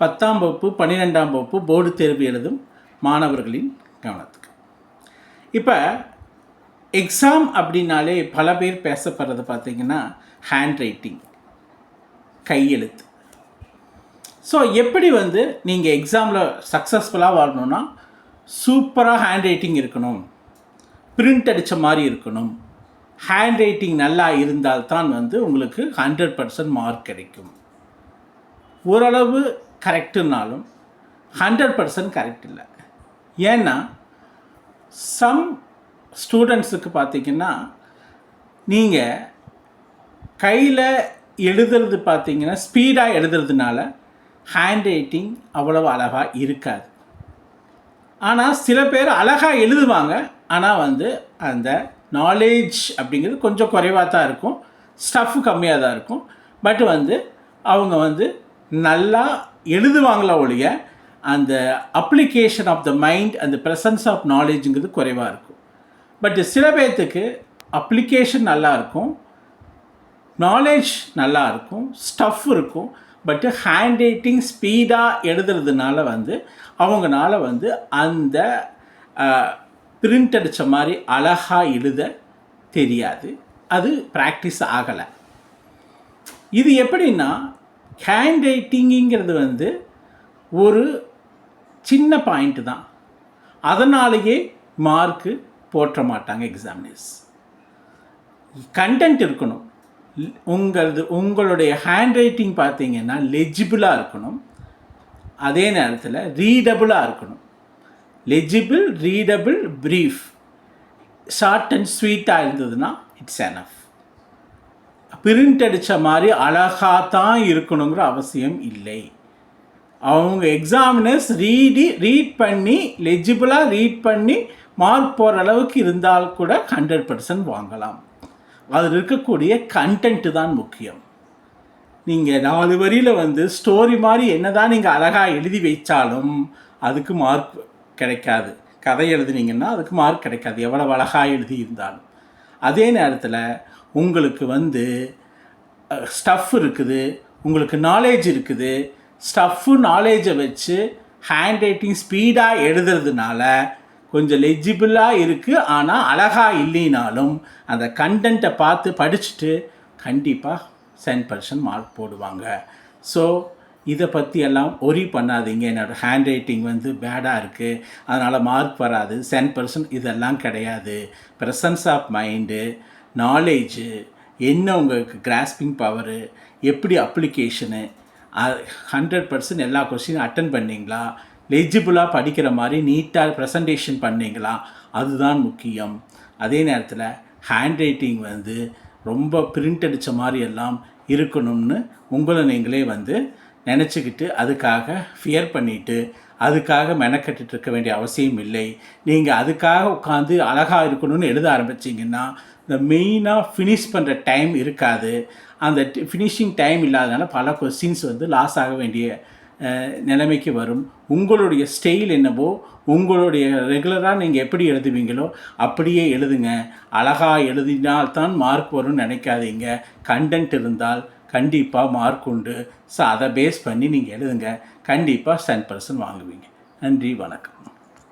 பத்தாம் வகுப்பு பன்னிரெண்டாம் வகுப்பு போர்டு தேர்வு எழுதும் மாணவர்களின் கவனத்துக்கு. இப்போ எக்ஸாம் அப்படின்னாலே பல பேர் பேசப்படுறது பார்த்தீங்கன்னா ஹேண்ட் ரைட்டிங் கையெழுத்து. ஸோ எப்படி வந்து நீங்கள் எக்ஸாமில் சக்ஸஸ்ஃபுல்லாக வரணும்னா சூப்பராக ஹேண்ட் ரைட்டிங் இருக்கணும் பிரிண்ட் அடித்த மாதிரி இருக்கணும் ஹேண்ட் ரைட்டிங் நல்லா இருந்தால்தான் வந்து உங்களுக்கு ஹண்ட்ரட் பர்சன்ட் மார்க் கிடைக்கும். ஓரளவு கரெக்டுனாலும் ஹண்ட்ரட் பர்சன்ட் கரெக்ட் இல்லை. ஏன்னா சம் ஸ்டூடெண்ட்ஸுக்கு பார்த்தீங்கன்னா நீங்கள் கையில் எழுதுறது பார்த்தீங்கன்னா ஸ்பீடாக எழுதுறதுனால ஹேண்ட் ரைட்டிங் அவ்வளவு அழகாக இருக்காது. ஆனால் சில பேர் அழகாக எழுதுவாங்க. ஆனால் வந்து அந்த நாலேஜ் அப்படிங்கிறது கொஞ்சம் குறைவாக தான் இருக்கும். ஸ்டஃப் கம்மியாக தான் இருக்கும். பட் வந்து அவங்க வந்து நல்லா எழுதுவாங்களா ஒழிய அந்த அப்ளிகேஷன் ஆஃப் த மைண்ட் அந்த ப்ரெசன்ஸ் ஆஃப் நாலேஜுங்கிறது குறைவாக இருக்கும். பட் சில பேர்த்துக்கு அப்ளிகேஷன் நல்லா இருக்கும் நாலேஜ் நல்லாயிருக்கும் ஸ்டஃப் இருக்கும் பட்டு ஹேண்ட் ரைட்டிங் ஸ்பீடாக எழுதுறதுனால வந்து அவங்கனால வந்து அந்த பிரிண்ட் அடித்த மாதிரி அழகாக எழுத தெரியாது. அது ப்ராக்டிஸ் ஆகலை. இது எப்படின்னா ஹேண்ட் ரைட்டிங்கிறது வந்து ஒரு சின்ன பாயிண்ட்டு தான். அதனாலேயே மார்க்கு போற்ற மாட்டாங்க எக்ஸாமினர்ஸ் கண்டென்ட் இருக்கணும். உங்களது உங்களுடைய ஹேண்ட் ரைட்டிங் பார்த்தீங்கன்னா லெஜிபிளாக இருக்கணும். அதே நேரத்தில் ரீடபுளாக இருக்கணும். Legible readable brief short and ஸ்வீட்டாக இருந்ததுன்னா இட்ஸ் எனஃப் பிரிண்ட் அடித்த மாதிரி அழகாக தான் இருக்கணுங்கிற அவசியம் இல்லை. அவங்க எக்ஸாமினர்ஸ் ரீடி ரீட் பண்ணி லெஜிபிளாக ரீட் பண்ணி மார்க் போகிற அளவுக்கு இருந்தால் கூட ஹண்ட்ரட் பர்சன்ட் வாங்கலாம். அதில் இருக்கக்கூடிய கண்டென்ட்டு தான் முக்கியம். நீங்கள் நாலு வரியில் வந்து ஸ்டோரி மாதிரி என்ன தான் நீங்கள் அழகாக எழுதி வைச்சாலும் அதுக்கு மார்க் கிடைக்காது. கதை எழுதுனீங்கன்னா அதுக்கு மார்க் கிடைக்காது. எவ்வளோ அழகாக எழுதி இருந்தாலும் அதே நேரத்தில் உங்களுக்கு வந்து ஸ்டஃப் இருக்குது உங்களுக்கு நாலேஜ் இருக்குது. ஸ்டஃப்பு நாலேஜை வச்சு ஹேண்ட் ரைட்டிங் ஸ்பீடாக எழுதுறதுனால கொஞ்சம் லெஜிபிளாக இருக்குது ஆனால் அழகாக இல்லைனாலும் அந்த கண்டென்ட்டை பார்த்து படிச்சுட்டு கண்டிப்பாக சென்ட் பர்சன்ட் மார்க் போடுவாங்க. ஸோ இதை பற்றி எல்லாம் ஒரி பண்ணாதீங்க. என்னோடய ஹேண்ட் ரைட்டிங் வந்து பேடாக இருக்குது அதனால் மார்க் வராது. சென்ட் பர்சன்ட் இதெல்லாம் கிடையாது. ப்ரெசன்ஸ் ஆஃப் மைண்டு நாலேஜு என்ன உங்களுக்கு கிராஸ்பிங் பவரு எப்படி அப்ளிகேஷனு ஹண்ட்ரட் பர்சன்ட் எல்லா கொஸ்டினும் அட்டன் பண்ணிங்களா? லெஜிபிளாக படிக்கிற மாதிரி நீட்டாக ப்ரெசன்டேஷன் பண்ணிங்களா? அதுதான் முக்கியம். அதே நேரத்தில் ஹேண்ட் ரைட்டிங் வந்து ரொம்ப பிரிண்ட் அடித்த மாதிரி எல்லாம் இருக்கணும்னு உங்களை நீங்களே வந்து நினச்சிக்கிட்டு அதுக்காக ஃபியர் பண்ணிவிட்டு அதுக்காக மெனக்கட்டு இருக்க வேண்டிய அவசியம் இல்லை. நீங்கள் அதுக்காக உட்காந்து அழகாக இருக்கணும்னு எழுத ஆரம்பிச்சிங்கன்னா இந்த மெயினாக ஃபினிஷ் பண்ணுற டைம் இருக்காது. அந்த ஃபினிஷிங் டைம் இல்லாதனால பல கொஸ்டின்ஸ் வந்து லாஸ் ஆக வேண்டிய நிலைமைக்கு வரும். உங்களுடைய ஸ்டைல் என்னவோ உங்களுடைய ரெகுலராக நீங்கள் எப்படி எழுதுவீங்களோ அப்படியே எழுதுங்க. அழகாக எழுதினால்தான் மார்க் வரும்னு நினைக்காதீங்க. கண்டென்ட் இருந்தால் கண்டிப்பாக மார்க் உண்டு. ஸோ அதை பேஸ் பண்ணி நீங்கள் எழுதுங்க. கண்டிப்பாக டென் பர்சன்ட் வாங்குவீங்க. நன்றி வணக்கம்.